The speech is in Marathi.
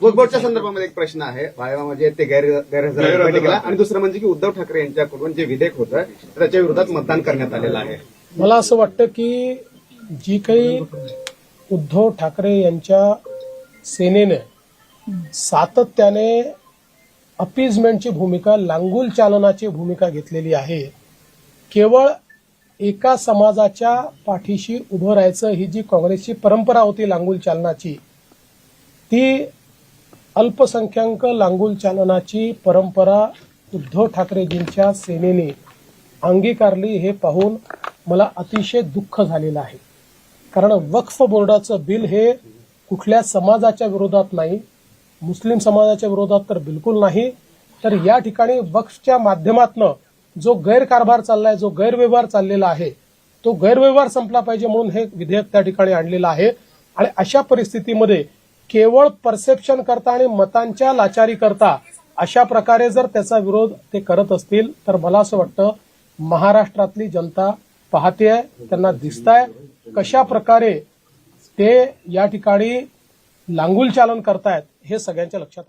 बोर्डच्या संदर्भामध्ये एक प्रश्न आहे. बाळामा म्हणजे ते गैर गैरहजर आहेत. आणि दुसरं म्हणजे की उद्धव ठाकरे यांच्याकडून जे विधेयक होतं त्याच्या विरोधात मतदान करण्यात आलेलं आहे. मला असं वाटतं की जी काही उद्धव ठाकरे यांच्या सेनेने सातत्याने अपीजमेंटची भूमिका लांगुल चालनाची भूमिका घेतलेली आहे. केवळ एका समाजाच्या पाठीशी उभं राहायचं ही जी काँग्रेसची परंपरा होती लांगुल चालनाची ती अल्पसंख्याक लांगुल चालनाची परंपरा उद्धव ठाकरेजींच्या सेनेने अंगीकारली हे पाहून मला अतिशय दुःख झालेलं आहे. कारण वक्फ बोर्डाचं बिल हे कुठल्या समाजाच्या विरोधात नाही मुस्लिम समाजाच्या विरोधात तर बिलकुल नाही तर या ठिकाणी वक्फच्या माध्यमातनं जो गैरकारभार चाललाय जो गैरव्यवहार चाललेला आहे तो गैरव्यवहार संपला पाहिजे म्हणून हे विधेयक त्या ठिकाणी आणलेलं आहे. आणि अशा परिस्थितीमध्ये केवळ परसेप्शन करता आणि मतांच्या लाचारी करता अशा प्रकारे जर त्याचा विरोध ते करत असतील तर मला असं वाटतं महाराष्ट्रातली जनता पाहतेय त्यांना दिसताय कशा प्रकारे ते या ठिकाणी लांगुल चालन करतायत हे सगळ्यांच्या लक्षात आले.